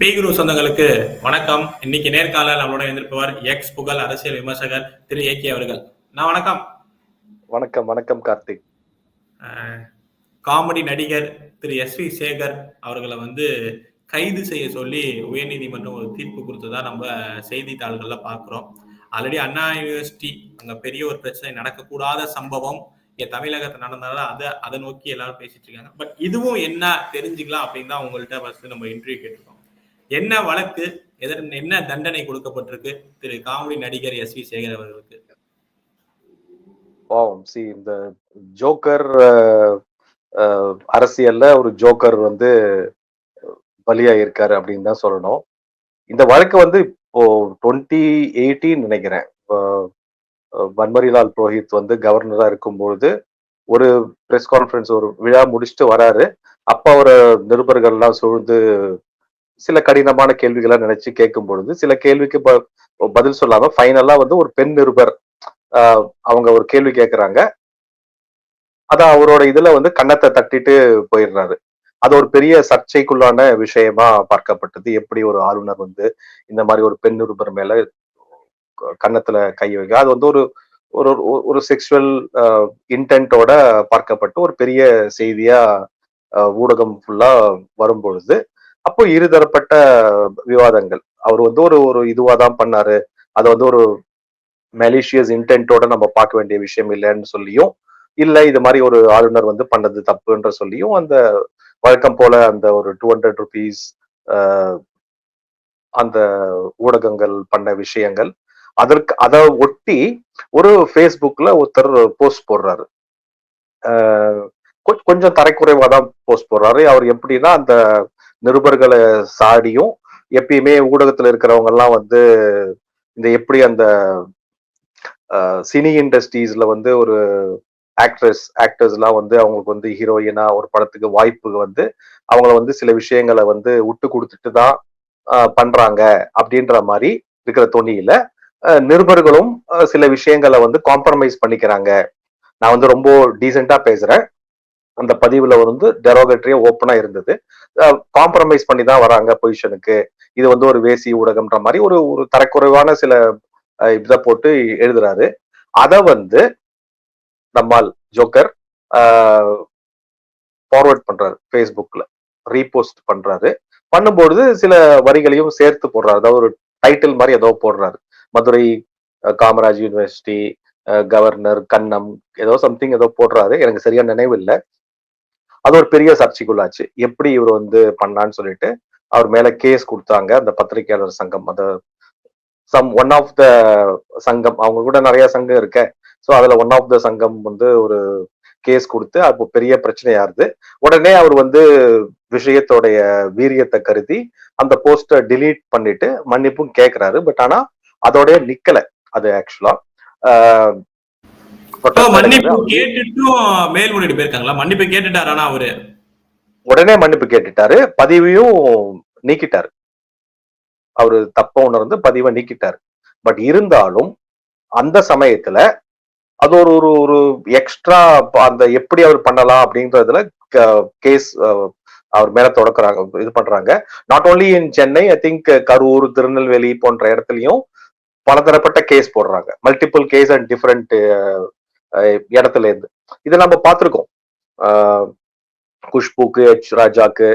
பேகுரு சொந்தங்களுக்கு வணக்கம். இன்னைக்கு நேர்காணல் நம்மளோட இருந்திருப்பவர் எக்ஸ் புகழ் அரசியல் விமர்சகர் திரு ஏகே அவர்கள். நான் வணக்கம். வணக்கம் வணக்கம் கார்த்திக். காமெடி நடிகர் திரு எஸ் வி சேகர் அவர்களை வந்து கைது செய்ய சொல்லி உயர்நீதிமன்றம் ஒரு தீர்ப்பு கொடுத்ததா நம்ம செய்தித்தாள்கள்ல பார்க்கிறோம். ஆல்ரெடி அண்ணா யூனிவர்சிட்டி அங்க பெரிய ஒரு பிரச்சனை நடக்கக்கூடாத சம்பவம். இங்க தமிழகத்துல நடந்ததால அதை அதை நோக்கி எல்லாரும் பேசிட்டு இருக்காங்க. பட் இதுவும் என்ன தெரிஞ்சுக்கலாம் அப்படின்னு தான் உங்கள்கிட்ட ஃபர்ஸ்ட் நம்ம இன்டர்வியூ கேட்டிருக்கோம். என்ன வழக்கு எதன் என்ன தண்டனை கொடுக்கப்பட்டிருக்கு? திரு காமெடி நடிகர் எஸ் வி சேகர் அவர்களுக்கு. பாவம். சி இந்த ஜோக்கர் அரசியல்ல ஒரு ஜோக்கர் வந்து பலியா இருக்காரு அப்படின்னு தான் சொல்லணும். இந்த வழக்கு வந்து இப்போ டுவெண்ட்டி எயிட்டின்னு நினைக்கிறேன். வன்மரிலால் பன்மரிலால் புரோஹித் வந்து கவர்னரா இருக்கும்பொழுது ஒரு பிரஸ் கான்ஃபரன்ஸ் ஒரு விழா முடிச்சுட்டு வராரு. அப்ப அவர் நிருபர்கள்லாம் சூழ்ந்து சில கடினமான கேள்விகளை நினைச்சு கேட்கும் பொழுது சில கேள்விக்கு ப- பதில் சொல்லாம ஃபைனலா வந்து ஒரு பெண் நிருபர் அவங்க ஒரு கேள்வி கேட்கறாங்க. அத அவரோட இதுல வந்து கன்னத்தை தட்டிட்டு போயிடுறாரு. அது ஒரு பெரிய சர்ச்சைக்குள்ளான விஷயமா பார்க்கப்பட்டது. எப்படி ஒரு ஆளுநர் வந்து இந்த மாதிரி ஒரு பெண் நிருபர் மேல கன்னத்துல கை வைக்க அது வந்து ஒரு ஒரு ஒரு- செக்ஷுவல் இன்டென்ட்டோட பார்க்கப்பட்டு ஒரு பெரிய செய்தியா ஊடகம் ஃபுல்லா வரும்பொழுது அப்போ இருதரப்பட்ட விவாதங்கள். அவர் வந்து ஒரு ஒரு இதுவா தான் பண்ணாரு. அதை வந்து ஒரு மெலிஷியஸ் இன்டென்ட்டோட நம்ம பார்க்க வேண்டிய விஷயம் இல்லைன்னு சொல்லியும் இல்ல இது மாதிரி ஒரு ஆளுநர் வந்து பண்ணது தப்புன்ற சொல்லியும் அந்த வழக்கம் போல அந்த ஒரு டூ ஹண்ட்ரட் ருபீஸ் அந்த ஊடகங்கள் பண்ண விஷயங்கள் அதற்கு அதை ஒட்டி ஒரு ஃபேஸ்புக்ல ஒருத்தர் போஸ்ட் போடுறாரு. கொஞ்சம் தரைக்குறைவா தான் போஸ்ட் போடுறாரு. அவர் எப்படின்னா அந்த நிருபர்களை சாடியும் எப்பயுமே ஊடகத்துல இருக்கிறவங்க எல்லாம் வந்து இந்த எப்படி அந்த சினி இண்டஸ்ட்ரீஸ்ல வந்து ஒரு ஆக்ட்ரஸ் ஆக்டர்ஸ்லாம் வந்து அவங்களுக்கு வந்து ஹீரோயினா ஒரு படத்துக்கு வாய்ப்பு வந்து அவங்கள வந்து சில விஷயங்களை வந்து விட்டு கொடுத்துட்டு தான் பண்றாங்க அப்படின்ற மாதிரி இருக்கிற தொனியில நிருபர்களும் சில விஷயங்களை வந்து காம்ப்ரமைஸ் பண்ணிக்கிறாங்க. நான் வந்து ரொம்ப டீசெண்டா பேசுறேன். அந்த பதிவுல வந்து டெரோகேட்டரியா ஓப்பனா இருந்தது. காம்ப்ரமைஸ் பண்ணி தான் வராங்க பொசிஷனுக்கு இது வந்து ஒரு வேசி ஊடகம்ன்ற மாதிரி ஒரு ஒரு தரக்குறைவான சில இதை போட்டு எழுதுறாரு. அத வந்து நம்மால் ஜோக்கர் ஃபார்வர்ட் பண்றாரு ஃபேஸ்புக்ல ரீபோஸ்ட் பண்றாரு. பண்ணும்பொழுது சில வரிகளையும் சேர்த்து போடுறாரு. அதாவது ஒரு டைட்டில் மாதிரி ஏதோ போடுறாரு. மதுரை காமராஜ் யூனிவர்சிட்டி கவர்னர் கண்ணம் ஏதோ சம்திங் ஏதோ போடுறாரு. எனக்கு சரியா நினைவு இல்லை அது ஒரு பெரிய சர்ச்சைக்குள்ளாச்சு. எப்படி இவர் வந்து பண்ணான்னு சொல்லிட்டு அவர் மேல கேஸ் கொடுத்தாங்க. அந்த பத்திரிகையாளர் சங்கம் அந்த சம் ஒன் ஆஃப் த சங்கம். அவங்க கூட நிறைய சங்கம் இருக்க. ஸோ அதுல ஒன் ஆஃப் த சங்கம் வந்து ஒரு கேஸ் கொடுத்து அப்போ பெரிய பிரச்சனையா இருது உடனே அவர் வந்து விஷயத்தோடைய வீரியத்தை கருதி அந்த போஸ்டை டிலீட் பண்ணிட்டு மன்னிப்பும் கேட்கிறாரு பட் ஆனா அதோடய நிக்கல. அது ஆக்சுவலா மன்னிப்பு கேட்டுட்டும் மேல்முறையீடு போயிருக்காங்களா? மன்னிப்பு கேட்டுட்டாரு ஆனா அவரு. உடனே மன்னிப்பு கேட்டுட்டாரு பதிவையும் நீக்கிட்டாரு. அவரு தப்ப உணர்ந்து பதிவை நீக்கிட்டாரு. பட் இருந்தாலும் அந்த சமயத்துல அது ஒரு ஒரு ஒரு எக்ஸ்ட்ரா அந்த எப்படி அவர் பண்ணலாம் அப்படின்றதுல கேஸ் அவர் மேல தொடக்குறாங்க இது பண்றாங்க. Not only in Chennai I think Karur Tirunelveli போன்ற இடத்துலயும் பலதரப்பட்ட கேஸ் போடுறாங்க. மல்டிபிள் கேஸ் அண்ட் டிஃப்ரெண்ட் இடத்துல இருந்து இதை நம்ம பார்த்துருக்கோம். குஷ்புக்கு எச் ராஜாக்கு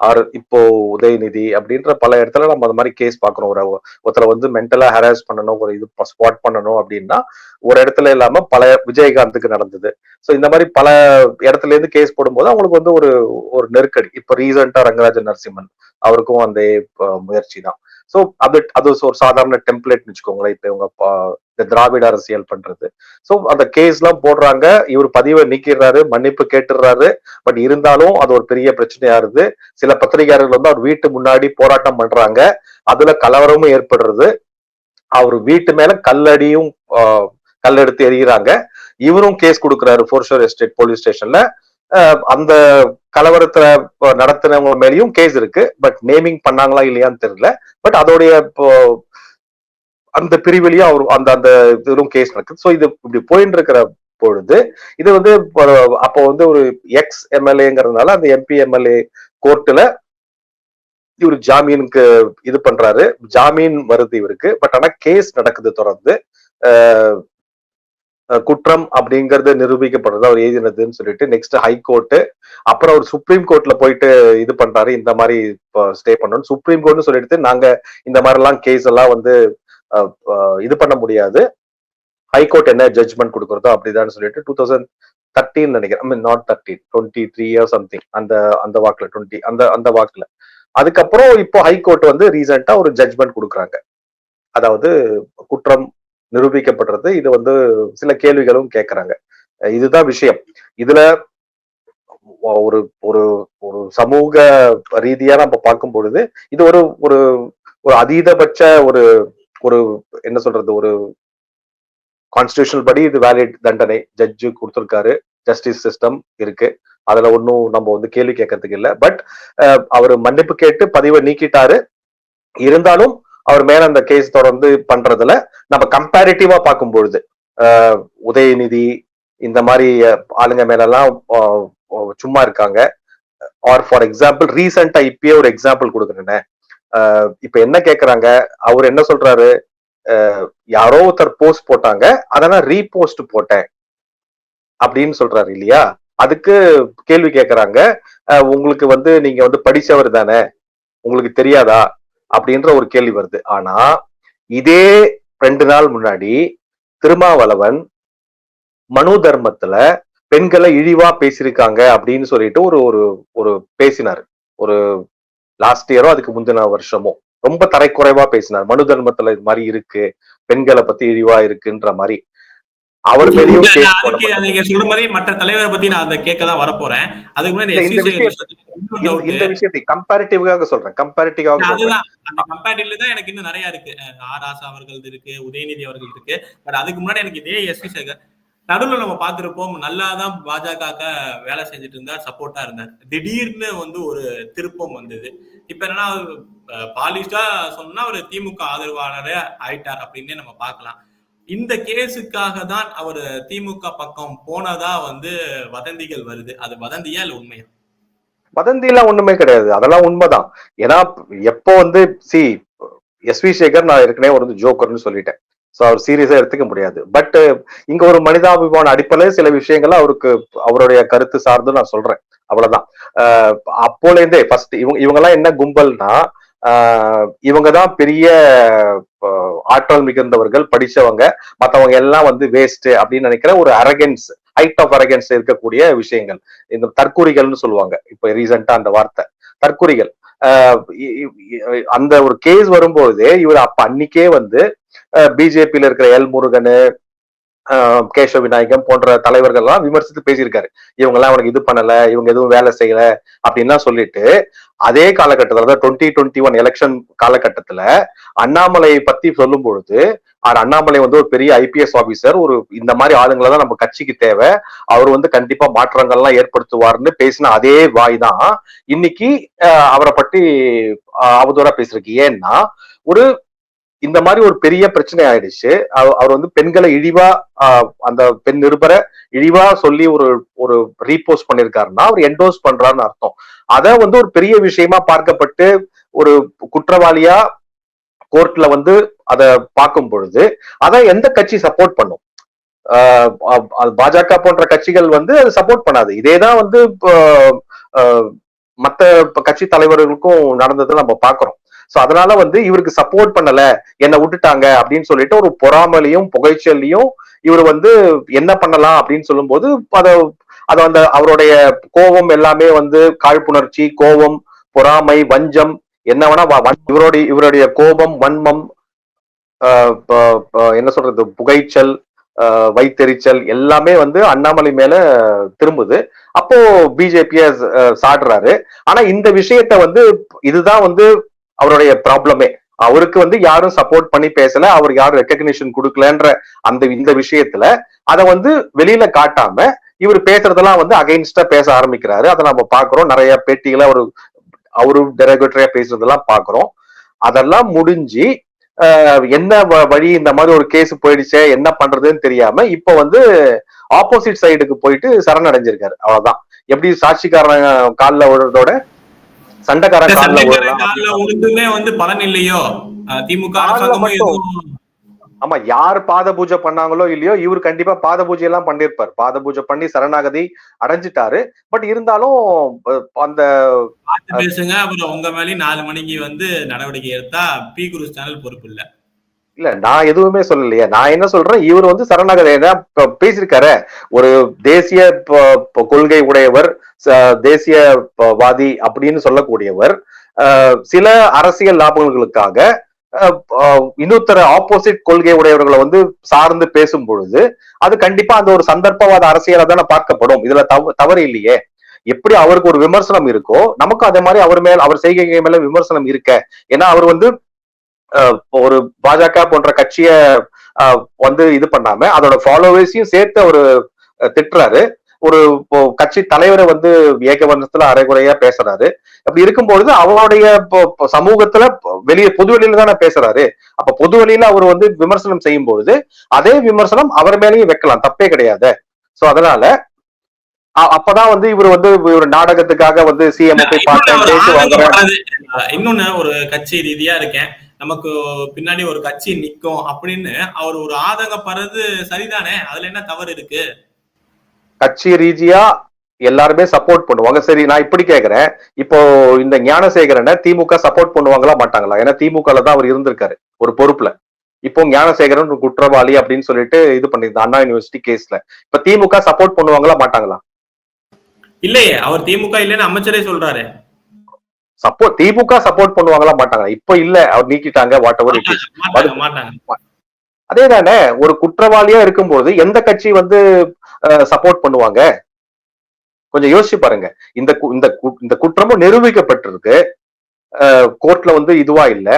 ஆர் இப்போ உதயநிதி அப்படின்ற பல இடத்துல நம்ம அந்த மாதிரி கேஸ் பார்க்கணும். ஒரு ஒருத்தரை வந்து மென்டலா ஹராஸ் பண்ணணும் ஒரு இது ஸ்பாட் பண்ணணும் அப்படின்னா ஒரு இடத்துல இல்லாம பல விஜயகாந்துக்கு நடந்தது. ஸோ இந்த மாதிரி பல இடத்துல இருந்து கேஸ் போடும்போது அவங்களுக்கு வந்து ஒரு ஒரு நெருக்கடி. இப்போ ரீசெண்டா ரங்கராஜன் நரசிம்மன் அவருக்கும் அந்த முயற்சி தான். ஸோ அது அது ஒரு சாதாரண டெம்ப்ளேட்னு வச்சுக்கோங்களேன். இப்போ இவங்க இந்த திராவிட அரசியல் பண்றது. ஸோ அந்த கேஸ் எல்லாம் போடுறாங்க. இவர் பதிவை நீக்கிடுறாரு மன்னிப்பு கேட்டுடுறாரு. பட் இருந்தாலும் அது ஒரு பெரிய பிரச்சனையாருது சில பத்திரிகையாளர்கள் வந்து அவர் வீட்டு முன்னாடி போராட்டம் பண்றாங்க. அதுல கலவரமும் ஏற்படுறது. அவர் வீட்டு மேல கல்லடியும் கல்லெடுத்து எறிகிறாங்க. இவரும் கேஸ் கொடுக்குறாரு ஃபோர்ஷோர் எஸ்டேட் போலீஸ் ஸ்டேஷன்ல அந்த கலவரத்துல நடத்தினவங்க மேலேயும் கேஸ் இருக்கு. பட் நேமிங் பண்ணாங்களா இல்லையான்னு தெரியல. பட் அதோடைய இப்போ அந்த பிரிவிலையும் அவர் அந்த அந்த இதுவும் கேஸ் நடக்குது. ஸோ இது இப்படி போயிட்டு இருக்கிற பொழுது இது வந்து அப்போ வந்து ஒரு எக்ஸ் எம்எல்ஏங்கிறதுனால அந்த எம்பி எம்எல்ஏ கோர்ட்டுல இவர் ஜாமீனுக்கு இது பண்றாரு. ஜாமீன் வருது இவருக்கு. பட் ஆனா கேஸ் நடக்குது தொடர்ந்து. குற்றம் அப்படிங்கறது நிரூபிக்கப்படுறது அவர் எழுதினதுன்னு சொல்லிட்டு நெக்ஸ்ட் ஹைகோர்ட் அப்புறம் அவர் சுப்ரீம் கோர்ட்ல போயிட்டு இது பண்றாரு. இந்த மாதிரி ஸ்டே பண்ணணும் சுப்ரீம் கோர்ட்னு சொல்லிட்டு நாங்க இந்த மாதிரி எல்லாம் கேஸ் எல்லாம் வந்து இது பண்ண முடியாது. ஹைகோர்ட் என்ன ஜட்ஜ்மெண்ட் கொடுக்குறதோ அப்படிதான் சொல்லிட்டு டூ தௌசண்ட் தேர்ட்டின் நினைக்கிறேன். I mean not thirteen twenty three year something அந்த அந்த வாக்குல டுவெண்ட்டி அந்த அந்த வாக்குல. அதுக்கப்புறம் இப்போ ஹைகோர்ட் வந்து ரீசெண்டா ஒரு ஜட்ஜ்மெண்ட் கொடுக்குறாங்க. அதாவது குற்றம் நிரூபிக்கப்படுறது இது வந்து சில கேள்விகளும் கேட்கறாங்க இதுதான் விஷயம். இதுல ஒரு ஒரு ஒரு சமூக ரீதியா நம்ம பார்க்கும் பொழுது இது ஒரு ஒரு ஒரு அதீதபட்ச ஒரு ஒரு என்ன சொல்றது ஒரு கான்ஸ்டியூஷனல் படி இது வேலிட் தண்டனை. ஜட்ஜு கொடுத்துருக்காரு. ஜஸ்டிஸ் சிஸ்டம் இருக்கு. அதுல ஒன்றும் நம்ம வந்து கேள்வி கேட்கறதுக்கு இல்ல. பட் அவர் மன்னிப்பு கேட்டு பதிவை நீக்கிட்டாரு. இருந்தாலும் அவர் மேல அந்த கேஸ் தொடர்ந்து பண்றதுல நம்ம கம்பேரிட்டிவா பார்க்கும் பொழுது உதயநிதி இந்த மாதிரி ஆளுங்க மேலெல்லாம் சும்மா இருக்காங்க. ஆர் ஃபார் எக்ஸாம்பிள் ரீசெண்டா இப்பயே ஒரு எக்ஸாம்பிள் கொடுக்குறேனே. இப்ப என்ன கேக்குறாங்க? அவர் என்ன சொல்றாரு? யாரோ ஒருத்தர் போஸ்ட் போட்டாங்க. அதை நான் ரீபோஸ்ட் போட்டேன். அப்படின்னு சொல்றாரு இல்லையா? அதுக்கு கேள்வி கேக்குறாங்க. உங்களுக்கு வந்து நீங்க வந்து படிச்சவர் தானே? உங்களுக்கு தெரியாதா? அப்படின்ற ஒரு கேள்வி வருது. ஆனா இதே ரெண்டு நாள் முன்னாடி திருமாவளவன் மனு தர்மத்துல பெண்களை இழிவா பேசியிருக்காங்க அப்படின்னு சொல்லிட்டு ஒரு ஒரு ஒரு பேசினார். ஒரு லாஸ்ட் இயரோ அதுக்கு முந்தின வருஷமோ ரொம்ப தரைக்குறைவா பேசினார். மனு தர்மத்துல இது மாதிரி இருக்கு பெண்களை பத்தி இழிவா இருக்குன்ற மாதிரி. அவர். நீங்க சொல்ற மாதிரி மற்ற தலைவரை பத்தி நான் அந்த கேட்க தான் வரப்போறேன். அதுக்கு முன்னாடி இந்த விஷயத்தை கம்பேரிட்டிவாக சொல்றேன். கம்பேரிட்டிவாக அதுதான். அந்த கம்பேரிட்டிவ்ல தான் எனக்கு இன்னும் நிறைய இருக்கு. ஆர் ஆசா அவர்கள் இருக்கு உதயநிதி அவர்கள் இருக்கு. பட் அதுக்கு முன்னாடி எனக்கு இதே எஸ்வி சேகர் நடுவுல நம்ம பார்த்துருப்போம் நல்லா தான் பாஜக வேலை செஞ்சுட்டு இருந்தார் சப்போர்ட்டா இருந்தார். திடீர்னு வந்து ஒரு திருப்பம் வந்தது. இப்ப என்னன்னா பாலிஷ்டா சொன்னா ஒரு திமுக ஆதரவாளரே ஆயிட்டார் அப்படின்னே நம்ம பார்க்கலாம். இந்த கேஸுக்காக தான் அவர் திமுக பக்கம் போனதா வந்து வதந்திகள் வருது. அது வதந்தியா இல்ல உண்மையா? வதந்தி எல்லாம் ஒண்ணுமே கிடையாது. அதெல்லாம் உண்மைதான். ஏன்னா எப்போ வந்து சி எஸ் வி சேகர் நான் ஏற்கனவே ஒரு ஜோக்கர்னு சொல்லிட்டேன். ஸோ அவர் சீரியஸா எடுத்துக்க முடியாது. பட் இங்க ஒரு மனிதாபிமான அடிப்படையில் சில விஷயங்கள் அவருக்கு அவருடைய கருத்து சார்ந்து நான் சொல்றேன். அவ்வளவுதான். அஹ் அப்போல இருந்தே ஃபர்ஸ்ட் இவங்க இவங்கெல்லாம் என்ன கும்பல்னா இவங்க தான் பெரிய ஆற்றல் மிகுந்தவர்கள் படிச்சவங்க மற்றவங்க எல்லாம் வந்து வேஸ்ட் அப்படின்னு நினைக்கிற ஒரு அரகன்ஸ் ஹைட் ஆஃப் அரகன்ஸ் இருக்கக்கூடிய விஷயங்கள். இந்த தற்கூரிகள்னு சொல்லுவாங்க. இப்போ ரீசெண்டா அந்த வார்த்தை. தற்கூரிகள் அந்த ஒரு கேஸ் வரும்போது இவர் அப்ப அன்னைக்கே வந்து பிஜேபியில இருக்கிற எல் முருகன் ஆஹ் கேசவ விநாயகம் போன்ற தலைவர்கள் எல்லாம் விமர்சித்து பேசியிருக்காரு. இவங்க எல்லாம் அவனுக்கு இது பண்ணல இவங்க எதுவும் வேலை செய்யல அப்படின்லாம் சொல்லிட்டு அதே காலகட்டத்துல அதாவது டுவெண்ட்டி டுவெண்ட்டி ஒன் எலெக்ஷன் காலகட்டத்துல அண்ணாமலையை பத்தி சொல்லும் பொழுது அண்ணாமலை வந்து ஒரு பெரிய ஐபிஎஸ் ஆபீசர் ஒரு இந்த மாதிரி ஆளுங்களை தான் நம்ம கட்சிக்கு தேவை. அவர் வந்து கண்டிப்பா மாற்றங்கள்லாம் ஏற்படுத்துவார்னு பேசின அதே வாய் தான். இன்னைக்கு அவரை பற்றி அவதூறா பேசிருக்கு ஏன்னா ஒரு இந்த மாதிரி ஒரு பெரிய பிரச்சனை ஆயிடுச்சு. அவர் வந்து பெண்களை இழிவா அந்த பெண் நிருபரை இழிவா சொல்லி ஒரு ஒரு ரீபோஸ்ட் பண்ணிருக்காருன்னா அவர் என்டோஸ் பண்றாருன்னு அர்த்தம். அத வந்து ஒரு பெரிய விஷயமா பார்க்கப்பட்டு ஒரு குற்றவாளியா கோர்ட்ல வந்து அத பார்க்கும் பொழுது அதை எந்த கட்சி சப்போர்ட் பண்ணும்? ஆஹ் அது பாஜக போன்ற கட்சிகள் வந்து அது சப்போர்ட் பண்ணாது. இதேதான் வந்து இப்போ, கட்சி தலைவர்களுக்கும் நடந்ததை நம்ம பாக்குறோம் சோ அதனால வந்து இவருக்கு சப்போர்ட் பண்ணல. என்னை விட்டுட்டாங்க அப்படின்னு சொல்லிட்டு ஒரு பொறாமலையும் புகைச்சல்லையும் இவர் வந்து என்ன பண்ணலாம் அப்படின்னு சொல்லும்போது அதை அதை அந்த அவருடைய கோபம் எல்லாமே வந்து காழ்ப்புணர்ச்சி கோபம் பொறாமை வஞ்சம் என்ன வேணா இவருடைய இவருடைய கோபம் வன்மம் என்ன சொல்றது புகைச்சல் வைத்தெறிச்சல் வைத்தெரிச்சல் எல்லாமே வந்து அண்ணாமலை மேல திரும்புது. அப்போ பிஜேபிய சாடுறாரு. ஆனா இந்த விஷயத்த வந்து இதுதான் வந்து அவருடைய ப்ராப்ளமே அவருக்கு வந்து யாரும் சப்போர்ட் பண்ணி பேசல அவர் யாரும் ரெக்கக்னிஷன் கொடுக்கலன்ற அந்த இந்த விஷயத்துல அதை வந்து வெளியில காட்டாம இவர் பேசுறதெல்லாம் வந்து அகைன்ஸ்டா பேச ஆரம்பிக்கிறாரு. அதை நம்ம பாக்குறோம். நிறைய பேட்டிகளை அவரு அவரு டெரகேட்டரியா பேசுறதெல்லாம் பாக்குறோம். அதெல்லாம் முடிஞ்சு ஆஹ் என்ன வ- வழி இந்த மாதிரி ஒரு கேஸ் போயிடுச்சே என்ன பண்றதுன்னு தெரியாம இப்ப வந்து ஆப்போசிட் சைடுக்கு போயிட்டு சரணடைஞ்சிருக்காரு. அவ்வளவுதான். எப்படி சாட்சிக்காரன் காலில் விழுறதோட சண்டைக்காரன் காலில் உளுந்துமே வந்து பலன் இல்லையோ? திமுக ஆமா யார் பாத பூஜை பண்ணாங்களோ இல்லையோ இவர் கண்டிப்பா பாத பூஜை எல்லாம் பண்ணிருப்பார் பாத பூஜை பண்ணி சரணாகதி அடைஞ்சிட்டாரு. பட் இருந்தாலும் அந்த பேசுங்க. அப்புறம் உங்க மேலயும் நாலு மணிக்கு வந்து நடவடிக்கை எடுத்தா பி குரு சேனல் பொறுப்பு இல்ல. இல்ல நான் எதுவுமே சொல்லலையே. நான் என்ன சொல்றேன்? இவர் வந்து சரணாகதை பேசியிருக்காரு. ஒரு தேசிய கொள்கை உடையவர் தேசியவாதி அப்படின்னு சொல்லக்கூடியவர். சில அரசியல் லாபங்களுக்காக இன்னொருத்தர ஆப்போசிட் கொள்கை உடையவர்களை வந்து சார்ந்து பேசும் பொழுது அது கண்டிப்பா அந்த ஒரு சந்தர்ப்பவாத அரசியலா தானே பார்க்கப்படும். இதுல தவ தவறு இல்லையே. எப்படி அவருக்கு ஒரு விமர்சனம் இருக்கோ நமக்கும் அதே மாதிரி அவர் மேல் அவர் செய்கை மேல விமர்சனம் இருக்க. ஏன்னா அவர் வந்து ஒரு பாஜக போன்ற கட்சிய வந்து இது பண்ணாம அதோட ஃபாலோவர்ஸையும் சேர்த்து அவரு திட்டுறாரு. ஒரு கட்சி தலைவரை வந்து ஏகவர்ணத்துல அரைகுறையா பேசுறாரு. அப்படி இருக்கும்பொழுது அவருடைய சமூகத்துல வெளியே பொது வெளியில தானே பேசுறாரு. அப்ப பொது வெளியில அவர் வந்து விமர்சனம் செய்யும் பொழுது அதே விமர்சனம் அவர் மேலேயும் வைக்கலாம். தப்பே கிடையாது. சோ அதனால அப்பதான் வந்து இவர் வந்து இவர் நாடகத்துக்காக வந்து சிஎம் போய் பார்த்தேன் ஒரு இன்னொன்னு ஒரு கட்சி ரீதியா இருக்கேன். நமக்கு பின்னாடி ஒரு கட்சி நிக்கும் அப்படின்னு அவர் ஒரு ஆதங்கப்படுறது சரிதானே? அதுல என்ன தவறு இருக்கு? கட்சி ரீதியா எல்லாருமே சப்போர்ட் பண்ணுவாங்க. சரி நான் இப்படி கேக்குறேன். இப்போ இந்த ஞானசேகரனை திமுக சப்போர்ட் பண்ணுவாங்களா மாட்டாங்களா? ஏன்னா திமுகல தான் அவர் இருந்திருக்காரு ஒரு பொறுப்புல. இப்போ ஞானசேகரன் ஒரு குற்றவாளி அப்படின்னு சொல்லிட்டு இது பண்ணிருந்தேன் அண்ணா யூனிவர்சிட்டி கேஸ்ல இப்ப திமுக சப்போர்ட் பண்ணுவாங்களா மாட்டாங்களா? இல்லையே அவர் திமுக இல்லைன்னு அமைச்சரே சொல்றாரு. சப்போர்ட் திமுக சப்போர்ட் பண்ணுவாங்களா மாட்டாங்களா? இப்போ இல்ல. அவர் நீக்கிட்டாங்க வாட் எவர் மாட்டாங்க மாட்டாங்க அதே தானே ஒரு குற்றவாளியா இருக்கும்போது எந்த கட்சி வந்து சப்போர்ட் பண்ணுவாங்க? கொஞ்சம் யோசிச்சு பாருங்க. இந்த கு- இந்த கு- இந்த குற்றமும் நிரூபிக்கப்பட்டிருக்கு. கோர்ட்ல வந்து இதுவா இல்ல.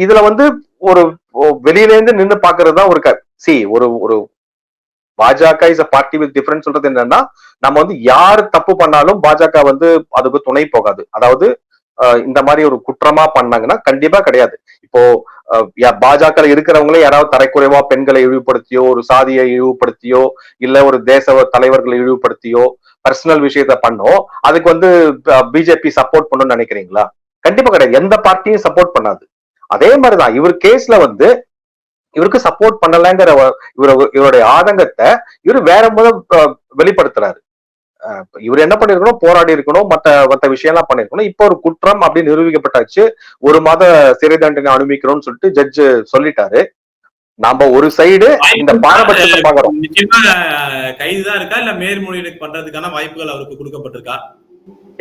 இதுல வந்து ஒரு வெளியில இருந்து நின்னு பாக்குறது தான் ஒரு சி ஒரு ஒரு Bhajaka is a party with difference சொல்றது என்னன்னா நம்ம வந்து யார் தப்பு பண்ணாலும் பாஜக வந்து அதுக்கு துணை போகாது. அதாவது இந்த மாதிரி ஒரு குற்றமா பண்ணாங்கன்னா கண்டிப்பா கிடையாது. இப்போ பாஜக இருக்கிறவங்களே யாராவது தரைக்குறைவா பெண்களை இழிவுபடுத்தியோ ஒரு சாதியை இழிவுபடுத்தியோ இல்ல ஒரு தேச தலைவர்களை இழிவுபடுத்தியோ பர்சனல் விஷயத்த பண்ணோம் அதுக்கு வந்து பிஜேபி சப்போர்ட் பண்ணணும்னு நினைக்கிறீங்களா? கண்டிப்பா கிடையாது. எந்த பார்ட்டியும் சப்போர்ட் பண்ணாது. அதே மாதிரிதான் இவர் கேஸ்ல வந்து இவருக்கு சப்போர்ட் பண்ணலங்கிற இவர இவருடைய ஆதங்கத்தை இவர் வேற முதல் வெளிப்படுத்துறாரு. இவர் என்ன பண்ணிருக்கணும்? போராடி இருக்கணும். மத்த மத்த விஷயம்லாம் பண்ணிருக்கணும். இப்போ ஒரு குற்றம் அப்படின்னு நிரூபிக்கப்பட்டாச்சு. ஒரு மாத சிறை தண்டனை அனுமதிக்கிறோம்னு சொல்லிட்டு ஜட்ஜ் சொல்லிட்டாரு. நாம ஒரு சைடு இந்த பாரபட்சத்தை பாக்குறோம் கைதுதான் இருக்கா? இல்ல மேல்முறையீடு பண்றதுக்கான வாய்ப்புகள் அவருக்கு கொடுக்கப்பட்டிருக்கா?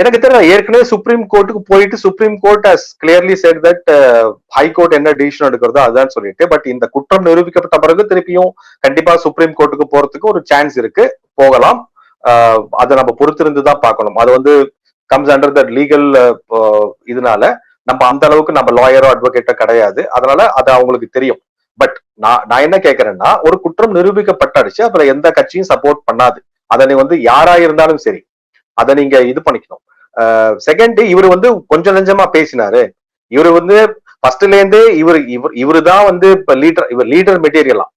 எனக்கு தெரியல. ஏற்கனவே சுப்ரீம் கோர்ட்டுக்கு போயிட்டு supreme court has clearly set that high court என்ன டிசிஷன் எடுக்கிறதோ அதுதான் சொல்லிட்டு பட் இந்த குற்றம் நிரூபிக்கப்பட்ட பிறகு திருப்பியும் கண்டிப்பா சுப்ரீம் கோர்ட்டுக்கு போறதுக்கு ஒரு சான்ஸ் இருக்கு. போகலாம். அதை நம்ம பொறுத்திருந்து தான் பார்க்கணும். அது வந்து கம்ஸ் அண்டர் த லீகல் இதனால நம்ம அந்த அளவுக்கு நம்ம லாயரோ அட்வொகேட்டோ கிடையாது. அதனால அது அவங்களுக்கு தெரியும். பட் நான் நான் என்ன கேட்கறேன்னா ஒரு குற்றம் நிரூபிக்கப்பட்டாடுச்சு அப்புறம் எந்த கட்சியும் சப்போர்ட் பண்ணாது. அதை நீ வந்து யாரா இருந்தாலும் சரி அதை நீங்க இது பண்ணிக்கணும். செகண்ட் இவர் வந்து கொஞ்சம் நெஞ்சமா பேசினாரு. இவர் வந்து ஃபர்ஸ்ட்ல இருந்தே இவர் இவர் இவரு தான் வந்து இப்ப லீடர் இவர் லீடர் மெட்டீரியலா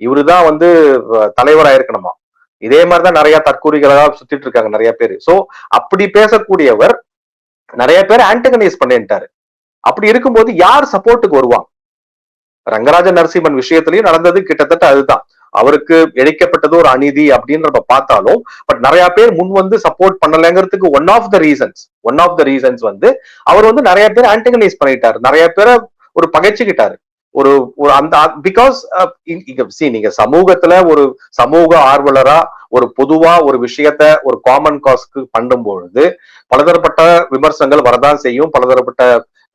இவரு தான் வந்து தலைவராயிருக்கணுமா இருக்கணுமா? இதே மாதிரிதான் நிறைய தற்கூறிகளா சுத்திட்டு இருக்காங்க நிறைய பேர். சோ அப்படி பேசக்கூடியவர் நிறைய பேர் ஆண்டகனைஸ் பண்ணிட்டாரு. அப்படி இருக்கும்போது யார் சப்போர்ட்டுக்கு வருவான்? ரங்கராஜ நரசிம்மன் விஷயத்திலயும் நடந்தது கிட்டத்தட்ட அதுதான். அவருக்கு இழைக்கப்பட்டது ஒரு அநீதி அப்படின்னு நம்ம பார்த்தாலும் பட் நிறைய பேர் முன் வந்து support பண்ணலைங்கிறதுக்கு one of the reasons one of the reasons வந்து அவர் வந்து நிறைய பேர் ஆண்டகனைஸ் பண்ணிட்டாரு. நிறைய பேரை ஒரு பகைச்சுக்கிட்டாரு. ஒரு ஒரு அந்த பிகாஸ் uh, சி நீங்க சமூகத்துல ஒரு சமூக ஆர்வலரா ஒரு பொதுவா ஒரு விஷயத்த ஒரு காமன் காஸ்க்கு பண்ணும் பொழுது பலதரப்பட்ட விமர்சனங்கள் வரதான் செய்யும் பலதரப்பட்ட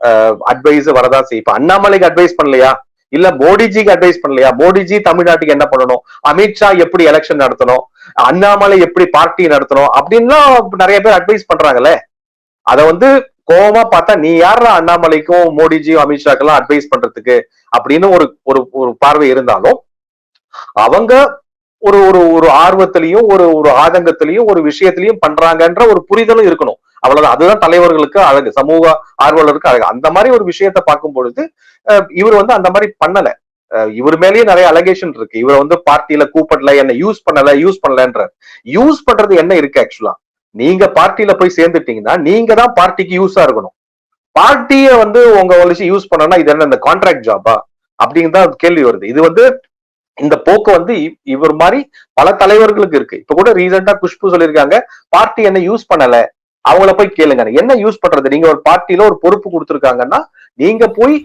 uh, அட்வைஸ் வரதான் செய்யும். இப்ப அண்ணாமலைக்கு அட்வைஸ் பண்ணலையா? இல்ல மோடிஜிக்கு அட்வைஸ் பண்ணலையா? மோடிஜி தமிழ்நாட்டுக்கு என்ன பண்ணணும்? அமித்ஷா எப்படி எலெக்ஷன் நடத்தணும்? அண்ணாமலை எப்படி பார்ட்டி நடத்தணும்? அப்படின்லாம் நிறைய பேர் அட்வைஸ் பண்றாங்களே. அதை வந்து கோவமா பார்த்தா நீ யாரா அண்ணாமலைக்கும் மோடிஜியும் அமித்ஷாக்கெல்லாம் அட்வைஸ் பண்றதுக்கு? அப்படின்னு ஒரு ஒரு ஒரு பார்வை இருந்தாலும் அவங்க ஒரு ஒரு ஒரு ஆர்வத்திலையும் ஒரு ஒரு ஆதங்கத்திலையும் ஒரு விஷயத்திலையும் பண்றாங்கன்ற ஒரு புரிதலும் இருக்கணும். அவ்வளவுதான். அதுதான் தலைவர்களுக்கு அழகு சமூக ஆர்வலருக்கு அழகு. அந்த மாதிரி ஒரு விஷயத்த பார்க்கும் பொழுது அஹ், இவர் வந்து அந்த மாதிரி பண்ணல. இவர் மேலேயே நிறைய அலகேஷன் இருக்கு. இவர் வந்து பார்ட்டியில கூப்பிடல என்ன யூஸ் பண்ணல யூஸ் பண்ணலன்ற யூஸ் பண்றது என்ன இருக்கு ஆக்சுவலா நீங்க பார்ட்டியில போய் சேர்ந்துட்டீங்கன்னா நீங்க தான் பார்ட்டிக்கு யூஸா இருக்கணும். பார்ட்டிய வந்து உங்க வலிச்சு யூஸ் பண்ணனா இது என்ன இந்த கான்ட்ராக்ட் ஜாபா அப்படின்னு தான் கேள்வி வருது. இது வந்து இந்த போக்கு வந்து இவர் மாதிரி பல தலைவர்களுக்கு இருக்கு. இப்ப கூட ரீசெண்டா குஷ்பு சொல்லியிருக்காங்க பார்ட்டி என்ன யூஸ் பண்ணல. அவங்கள போய் கேளுங்க. என்ன யூஸ் பண்றது? நீங்க ஒரு பார்ட்டில ஒரு பொறுப்பு கொடுத்துருக்காங்கன்னா நீங்க போய்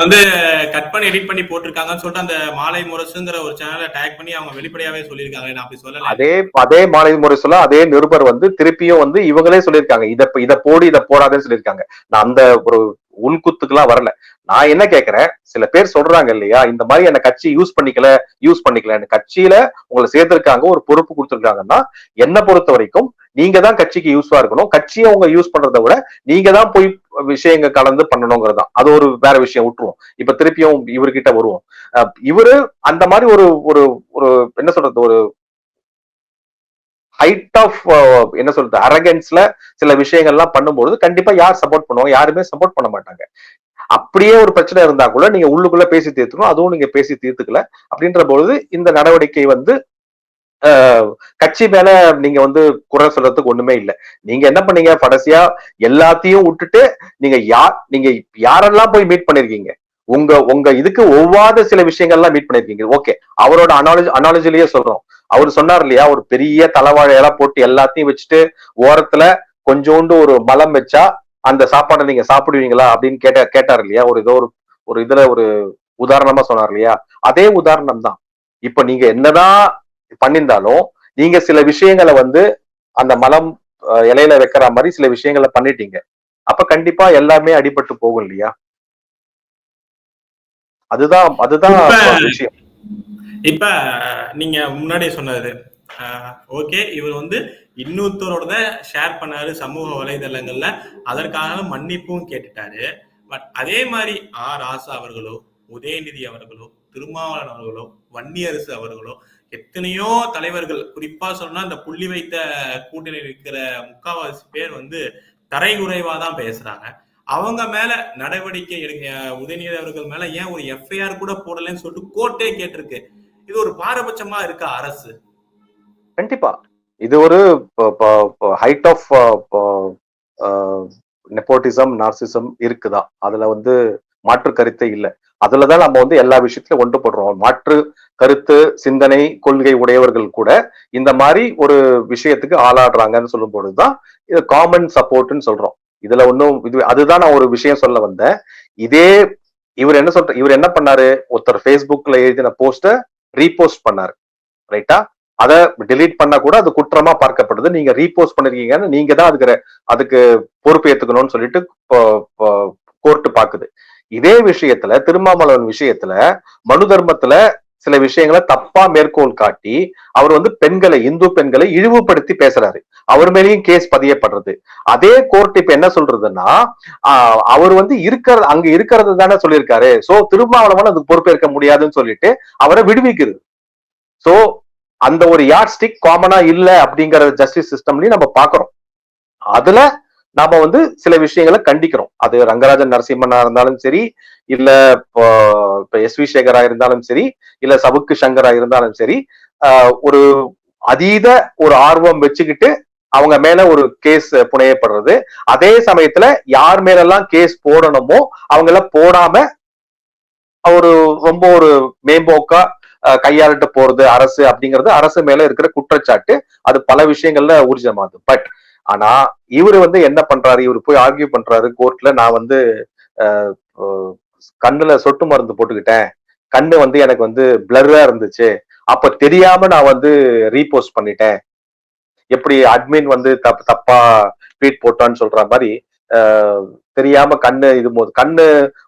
வந்து கட் பண்ணி எடிட் பண்ணி போட்டிருக்காங்கன்னு சொல்லிட்டு அந்த மாலை முரசுங்கிற ஒரு சேனலை டேக் பண்ணி அவங்க வெளிப்படையாவே சொல்லியிருக்காங்க அப்படி சொல்லல. அதே அதே மாலை முறை சொல்ல அதே நிருபர் வந்து திருப்பியும் வந்து இவங்களே சொல்லியிருக்காங்க. இத இத போடு இத போடாதேன்னு சொல்லியிருக்காங்க. நான் அந்த ஒரு உள்குத்துக்கெல்லாம் வரல. நான் என்ன கேட்கறேன் சில பேர் சொல்றாங்க இல்லையா இந்த மாதிரி என்ன கட்சி யூஸ் பண்ணிக்கல யூஸ் பண்ணிக்கல கட்சியில உங்களை சேர்த்திருக்காங்க ஒரு பொறுப்பு கொடுத்துருக்காங்கன்னா என்ன பொறுத்த வரைக்கும் நீங்க தான் கட்சிக்கு யூஸ்வா இருக்கணும். கட்சியை உங்க யூஸ் பண்றதை விட நீங்க தான் போய் விஷயங்க கலந்து பண்ணணுங்கிறது தான். அது ஒரு வேற விஷயம் விட்டுருவோம் இப்ப திருப்பியும் இவர்கிட்ட வருவோம். அஹ் இவரு அந்த மாதிரி ஒரு ஒரு ஒரு என்ன சொல்றது ஒரு ஹைட் ஆஃப் uh, என்ன சொல்றது அரகன்ஸ்ல சில விஷயங்கள்லாம் பண்ணும்போது கண்டிப்பா யார் சப்போர்ட் பண்ணுவாங்க? யாருமே சப்போர்ட் பண்ண மாட்டாங்க. அப்படியே ஒரு பிரச்சனை இருந்தா கூட நீங்க உள்ளுக்குள்ள பேசி தீர்த்துக்கணும். அதுவும் நீங்க பேசி தீர்த்துக்கல. அப்படின்ற பொழுது இந்த நடவடிக்கை வந்து கட்சி மேல நீங்க வந்து குறை சொல்றதுக்கு ஒண்ணுமே இல்லை. நீங்க என்ன பண்ணீங்க? கடைசியா எல்லாத்தையும் விட்டுட்டு நீங்க யார் நீங்க யாரெல்லாம் போய் மீட் பண்ணிருக்கீங்க? உங்க உங்க இதுக்கு ஒவ்வாத சில விஷயங்கள்லாம் மீட் பண்ணிருக்கீங்க. ஓகே அவரோட அனாலஜி அனாலஜிலேயே சொல்றோம். அவர் சொன்னார் இல்லையா ஒரு பெரிய தலைவாழையெல்லாம் போட்டு எல்லாத்தையும் வச்சுட்டு ஓரத்துல கொஞ்சோண்டு ஒரு மலம் வச்சா அந்த சாப்பாடை நீங்க சாப்பிடுவீங்களா அப்படின்னு கேட்ட கேட்டார் இல்லையா. ஒரு ஏதோ ஒரு ஒரு இதுல ஒரு உதாரணமா சொன்னார் இல்லையா. அதே உதாரணம் தான். இப்ப நீங்க என்னதான் பண்ணியிருந்தாலும் நீங்க சில விஷயங்களை வந்து அந்த மலம் இலையில வைக்கிற மாதிரி சில விஷயங்களை பண்ணிட்டீங்க. அப்ப கண்டிப்பா எல்லாமே அடிபட்டு போகும் இல்லையா. அதுதான் அதுதான் இப்ப- விஷயம். இப்ப நீங்க முன்னாடியே சொன்னது. ஓகே இவர் வந்து இன்னொருத்தரோட ஷேர் பண்ணாரு சமூக வலைதளங்கள்ல. அதற்காக மன்னிப்பும் கேட்டுட்டாரு. பட் அதே மாதிரி ஆ ராசா அவர்களோ உதயநிதி அவர்களோ திருமாவளவன் அவர்களோ வன்னியரசு அவர்களோ எத்தனையோ தலைவர்கள் குறிப்பா சொன்னா இந்த புள்ளி வைத்த கூட்டணி இருக்கிற முக்காவாசி பேர் வந்து தரைகுறைவா தான் பேசுறாங்க. அவங்க மேல நடவடிக்கை எடுக்க உதயநிதி அவர்கள் மேல ஏன் ஒரு எஃப்ஐஆர் கூட போடலைன்னு சொல்லிட்டு கோர்ட்டே கேட்டிருக்கு. இது ஒரு பாரபட்சமா இருக்கா அரசு. கண்டிப்பா. இது ஒரு ஹைட் ஆஃப் நெப்போட்டிசம் நார்சிசம் இருக்குதா? அதுல வந்து மாற்று கருத்தே இல்லை. அதுலதான் நம்ம வந்து எல்லா விஷயத்திலும் ஒன்றுபடுறோம். மாற்று கருத்து சிந்தனை கொள்கை உடையவர்கள் கூட இந்த மாதிரி ஒரு விஷயத்துக்கு ஆளாடுறாங்கன்னு சொல்லும் பொழுதுதான் இது காமன் சப்போர்ட்னு சொல்றோம். இதுல ஒன்றும் இது அதுதான் நான் ஒரு விஷயம் சொல்ல வந்தேன். இதே இவர் என்ன சொல்ற இவர் என்ன பண்ணாரு? ஒருத்தர் ஃபேஸ்புக்ல எழுதின போஸ்ட ரீபோஸ்ட் பண்ணாரு. ரைட்டா அதை டெலீட் பண்ணா கூட அது குற்றமா பார்க்கப்படுது. நீங்க ரீபோஸ்ட் பண்ணிருக்கீங்கன்னு நீங்க தான் அதுக்கு அதுக்கு பொறுப்பு ஏத்துக்கணும்னு சொல்லிட்டு கோர்ட்டு பாக்குது. இதே விஷயத்துல திருமாமலவன் விஷயத்துல மனு தர்மத்துல சில விஷயங்களை தப்பா மேற்கோள் காட்டி அவர் வந்து பெண்களை இந்து பெண்களை இழிவுபடுத்தி பேசுறாரு. அவர் மேலேயும் கேஸ் பதியப்படுறது. அதே கோர்ட் இப்ப என்ன சொல்றதுன்னா அவர் வந்து இருக்கிற அங்க இருக்கிறது தானே சொல்லியிருக்காரு. சோ திருமாவளவன் அதுக்கு பொறுப்பேற்க முடியாதுன்னு சொல்லிட்டு அவரை விடுவிக்குது சோ அந்த ஒரு யார்ட் ஸ்டிக் காமனா இல்ல அப்படிங்கிற ஜஸ்டிஸ் சிஸ்டம்லயும் நம்ம பாக்குறோம் அதுல நாம வந்து சில விஷயங்களை கண்டிக்கிறோம். அது ரங்கராஜன் நரசிம்மனா இருந்தாலும் சரி இல்ல இப்போ இப்ப எஸ் வி சேகரா இருந்தாலும் சரி இல்ல சவுக்கு சங்கரா இருந்தாலும் சரி ஒரு அதீத ஒரு ஆர்வம் வச்சுக்கிட்டு அவங்க மேல ஒரு கேஸ் புனையப்படுறது. அதே சமயத்துல யார் மேலெல்லாம் கேஸ் போடணுமோ அவங்கள போடாம ஒரு ரொம்ப ஒரு மேம்போக்கா கையாளிட்டு போறது அரசு அப்படிங்கிறது அரசு மேல இருக்கிற குற்றச்சாட்டு. அது பல விஷயங்கள்ல ஊர்ஜிதமாகுது பட் ஆனா இவரு வந்து என்ன பண்றாரு? இவரு போய் ஆர்கியூ பண்றாரு கோர்ட்ல நான் வந்து கண்ணுல சொட்டு மருந்து போட்டுக்கிட்டேன். கண்ணு வந்து எனக்கு வந்து பிளர்ரா இருந்துச்சு. அப்ப தெரியாம நான் வந்து ரீபோஸ்ட் பண்ணிட்டேன். எப்படி அட்மின் வந்து தப்பு தப்பா ட்வீட் போட்டான்னு சொல்ற மாதிரி தெரியாம கண்ணு இது போது கண்ணு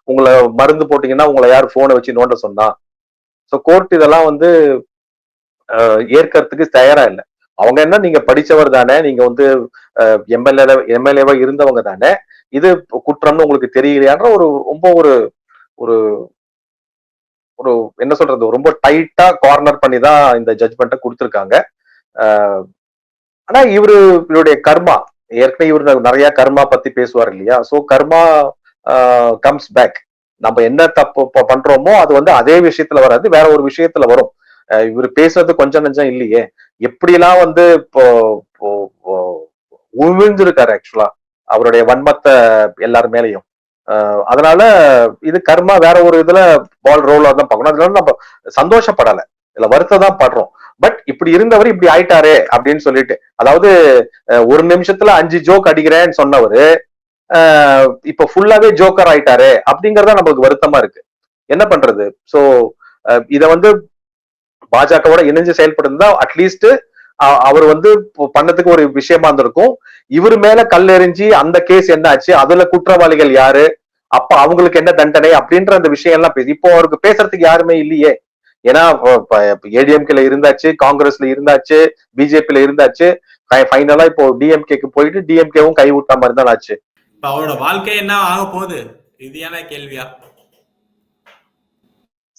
உங்களை மருந்து போட்டீங்கன்னா உங்களை யார் போனை வச்சு நோண்ட சொன்னா. ஸோ கோர்ட் இதெல்லாம் வந்து அஹ், ஏற்கறதுக்கு தயாரா இல்லை. அவங்க என்ன நீங்க படிச்சவர் தானே நீங்க வந்து எம்எல்ஏ எம்எல்ஏவா இருந்தவங்க தானே இது குற்றம்னு உங்களுக்கு தெரியலையான்ற ஒரு ரொம்ப ஒரு ஒரு ஒரு என்ன சொல்றது ரொம்ப டைட்டா கார்னர் பண்ணி தான் இந்த ஜட்மெண்ட்டை கொடுத்துருக்காங்க. ஆனா இவரு இவருடைய கர்மா ஏற்கனவே இவரு நிறைய கர்மா பத்தி பேசுவார் இல்லையா? சோ கர்மா கம்ஸ் பேக் நம்ம என்ன தப்பு பண்றோமோ அது வந்து அதே விஷயத்துல வராது வேற ஒரு விஷயத்துல வரும். இவர் பேசுறது கொஞ்சம் நஞ்சம் இல்லையே. எப்படிலாம் வந்து இப்போ உமிழ்ந்திருக்காரு ஆக்சுவலா அவருடைய வன்மத்தை எல்லார் மேலையும். அதனால இது கர்மா வேற ஒரு இதுல பால் ரோலா தான் பார்க்கணும். அதனால நம்ம சந்தோஷப்படல. இல்ல வருத்தம் தான் படுறோம். பட் இப்படி இருந்தவர் இப்படி ஆயிட்டாரே அப்படின்னு சொல்லிட்டு அதாவது ஒரு நிமிஷத்துல அஞ்சு ஜோக் அடிக்கிறேன்னு சொன்னவரு இப்ப ஃபுல்லாவே ஜோக்கர் ஆயிட்டாரு அப்படிங்கறத நமக்கு வருத்தமா இருக்கு. என்ன பண்றது? சோ இத வந்து பாஜகவோட இணைஞ்சு செயல்படுந்தா அட்லீஸ்ட் அவர் வந்து பண்ணதுக்கு ஒரு விஷயமா இருந்திருக்கும். இவர் மேல கல் எறிஞ்சி அந்த கேஸ் என்ன ஆச்சு அதுல குற்றவாளிகள் யாரு? அப்ப அவங்களுக்கு என்ன தண்டனை அப்படின்ற அந்த விஷயம் எல்லாம் பேசி. இப்போ அவருக்கு பேசுறதுக்கு யாருமே இல்லையே. ஏன்னா ஏடிஎம்கேல இருந்தாச்சு காங்கிரஸ்ல இருந்தாச்சு பிஜேபில இருந்தாச்சு ஃபைனலா இப்போ டிஎம்கேக்கு போயிட்டு டிஎம்கேவும் கை விட்ட மாதிரி தான் ஆச்சு. இப்ப அவரோட வாழ்க்கை என்ன ஆக போகுது? இதுயான கேள்வியா?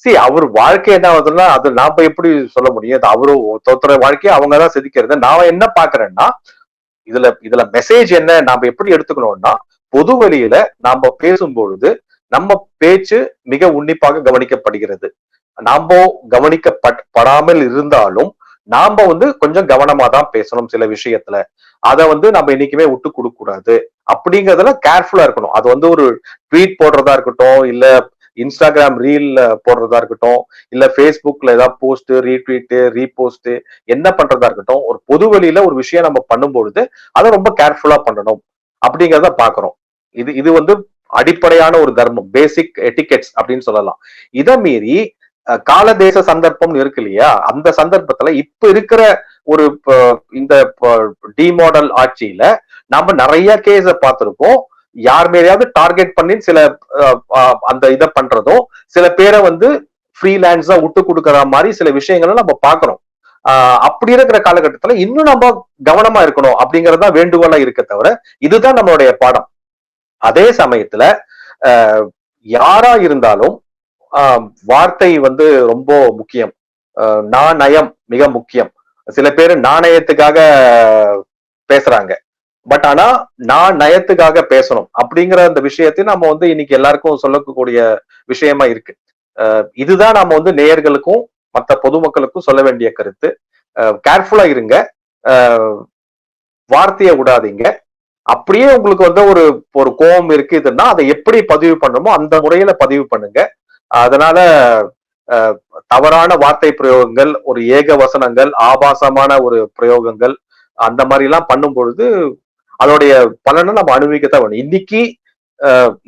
சி அவர் வாழ்க்கை என்ன ஆகுதுன்னா அது நாம எப்படி சொல்ல முடியும்? அவரு ஒருத்தர வாழ்க்கையை அவங்க தான் செதுக்கிறது. நான் என்ன பாக்குறேன்னா இதுல இதுல மெசேஜ் என்ன நாம எப்படி எடுத்துக்கணும்னா பொது வழியில நாம பேசும் பொழுது நம்ம பேச்சு மிக உன்னிப்பாக கவனிக்கப்படுகிறது. நாம கவனிக்கப்படாமல் இருந்தாலும் நாம வந்து கொஞ்சம் கவனமா தான் பேசணும் சில விஷயத்துல. அதை வந்து நம்ம என்னைக்குமே விட்டு கொடுக்க கூடாது அப்படிங்கறதுல கேர்ஃபுல்லா இருக்கணும். அது வந்து ஒரு ட்வீட் போடுறதா இருக்கட்டும் இல்ல இன்ஸ்டாகிராம் ரீல்ல போடுறதா இருக்கட்டும் இல்ல ஃபேஸ்புக்ல ஏதாவது போஸ்ட் ரீட்வீட் ரீபோஸ்ட் என்ன பண்றதா இருக்கட்டும் ஒரு பொது வழியில ஒரு விஷயம் நம்ம பண்ணும்பொழுது அதை ரொம்ப கேர்ஃபுல்லா பண்ணணும். அப்படிங்கிறத பாக்குறோம் இது இது வந்து அடிப்படையான ஒரு தர்மம் பேசிக் எட்டிகெட்ஸ் அப்படின்னு சொல்லலாம். இதை மீறி கால தேச சந்தர்ப்பம் இருக்கு இல்லையா? அந்த சந்தர்ப்பத்துல இப்ப இருக்கிற ஒரு இந்த டிமாடல் ஆட்சியில நாம நிறைய கேஸ பார்த்திருக்கோம். யார் மேலேயாவது டார்கெட் பண்ணி சில அந்த இதை பண்றதும் சில பேரை வந்து ஃப்ரீலான்ஸா விட்டு கொடுக்கற மாதிரி சில விஷயங்களை நம்ம பாக்குறோம் அப்படி இருக்கிற காலகட்டத்துல இன்னும் நம்ம கவனமா இருக்கணும் அப்படிங்கறதுதான் வேண்டுகோளா இருக்க தவிர இதுதான் நம்மளுடைய பாடம். அதே சமயத்துல யாரா இருந்தாலும் வார்த்தை வந்து ரொம்ப முக்கியம். நாணயம் மிக முக்கியம். சில பேர் நாணயத்துக்காக பேசுறாங்க. பட் ஆனா நான் நயத்துக்காக பேசணும் அப்படிங்கிற அந்த விஷயத்தையும் நம்ம வந்து இன்னைக்கு எல்லாருக்கும் சொல்லக்கூடிய விஷயமா இருக்கு. இதுதான் நம்ம வந்து நேயர்களுக்கும் மற்ற பொதுமக்களுக்கும் சொல்ல வேண்டிய கருத்து. கேர்ஃபுல்லா இருங்க. வார்த்தையை விடாதீங்க. அப்படியே உங்களுக்கு வந்து ஒரு ஒரு கோபம் இருக்குதுன்னா அதை எப்படி பதிவு பண்ணணுமோ அந்த முறையில பதிவு பண்ணுங்க. அதனால தவறான வார்த்தை பிரயோகங்கள் ஒரு ஏக வசனங்கள் ஆபாசமான ஒரு பிரயோகங்கள் அந்த மாதிரி எல்லாம் பண்ணும் பொழுது அதோடைய பலனை நம்ம அனுபவிக்கத்தான் வேணும். இன்னைக்கு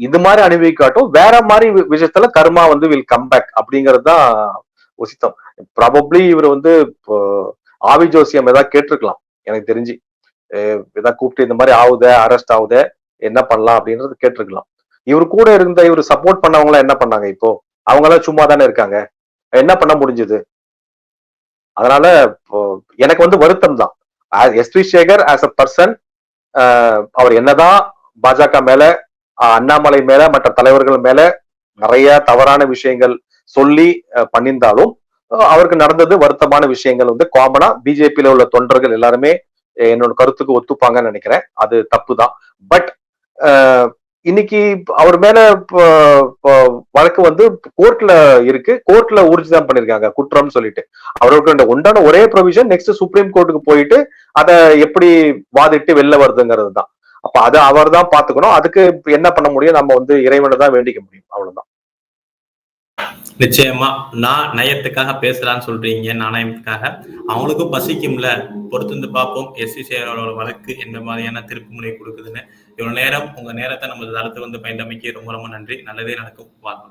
இது மாதிரி அனுபவிக்காட்டும் வேற மாதிரி விஷயத்துல கர்மா வந்து வில் கம் பேக் அப்படிங்கிறது தான் உசித்தம் ப்ராபப்ளி இவர் வந்து ஆவி ஜோசியம் ஏதாவது கேட்டிருக்கலாம் எனக்கு தெரிஞ்சு. ஏதாவது கூப்பிட்டு இந்த மாதிரி ஆகுத அரெஸ்ட் ஆகுத என்ன பண்ணலாம் அப்படின்றது கேட்டிருக்கலாம். இவர் கூட இருந்த இவர் சப்போர்ட் பண்ணவங்க என்ன பண்ணாங்க இப்போ? அவங்க எல்லாம் சும்மா தானே இருக்காங்க. என்ன பண்ண முடிஞ்சது? அதனால எனக்கு வந்து வருத்தம் தான். S V Sekar as a person அவர் என்னதான் பாஜக மேல அண்ணாமலை மேல மற்ற தலைவர்கள் மேல நிறைய தவறான விஷயங்கள் சொல்லி பண்ணியிருந்தாலும் அவருக்கு நடந்தது வருத்தமான விஷயங்கள் வந்து காமனா பிஜேபியில உள்ள தொண்டர்கள் எல்லாருமே என்னோட கருத்துக்கு ஒத்துப்பாங்கன்னு நினைக்கிறேன். அது தப்பு தான் பட் இன்னைக்கு அவர் மேல வழக்கு வந்து கோர்ட்ல இருக்கு. கோர்ட்ல ஊர்ஜிதம் பண்ணிருக்காங்க. குற்றம் சொல்லிட்டு. அவருக்கு உண்டான ஒரே ப்ரொவிஷன் நெக்ஸ்ட் சுப்ரீம் கோர்ட்டுக்கு போயிட்டு அதை எப்படி வாதிட்டு வெளில வருதுங்கிறது தான். அப்ப அதை அவர் தான் பாத்துக்கணும் அதுக்கு என்ன பண்ண முடியும்? நம்ம வந்து இறைவனை தான் வேண்டிக்க முடியும். அவ்வளவுதான். நிச்சயமா நான் நயத்துக்காக பேசுறான்னு சொல்றீங்க நாணயத்துக்காக. அவங்களுக்கும் பசிக்கும்ல. பொறுத்து வந்து பார்ப்போம். எஸ்சி சேரோட வழக்கு எந்த மாதிரியான திருப்பு முறை கொடுக்குதுன்னு. இவ்வளவு நேரம் உங்க நேரத்தை நம்ம தளத்துக்கு வந்து பயந்தமைக்கு ரொம்ப ரொம்ப நன்றி. நல்லதே நடக்கும். வாழ்க்கை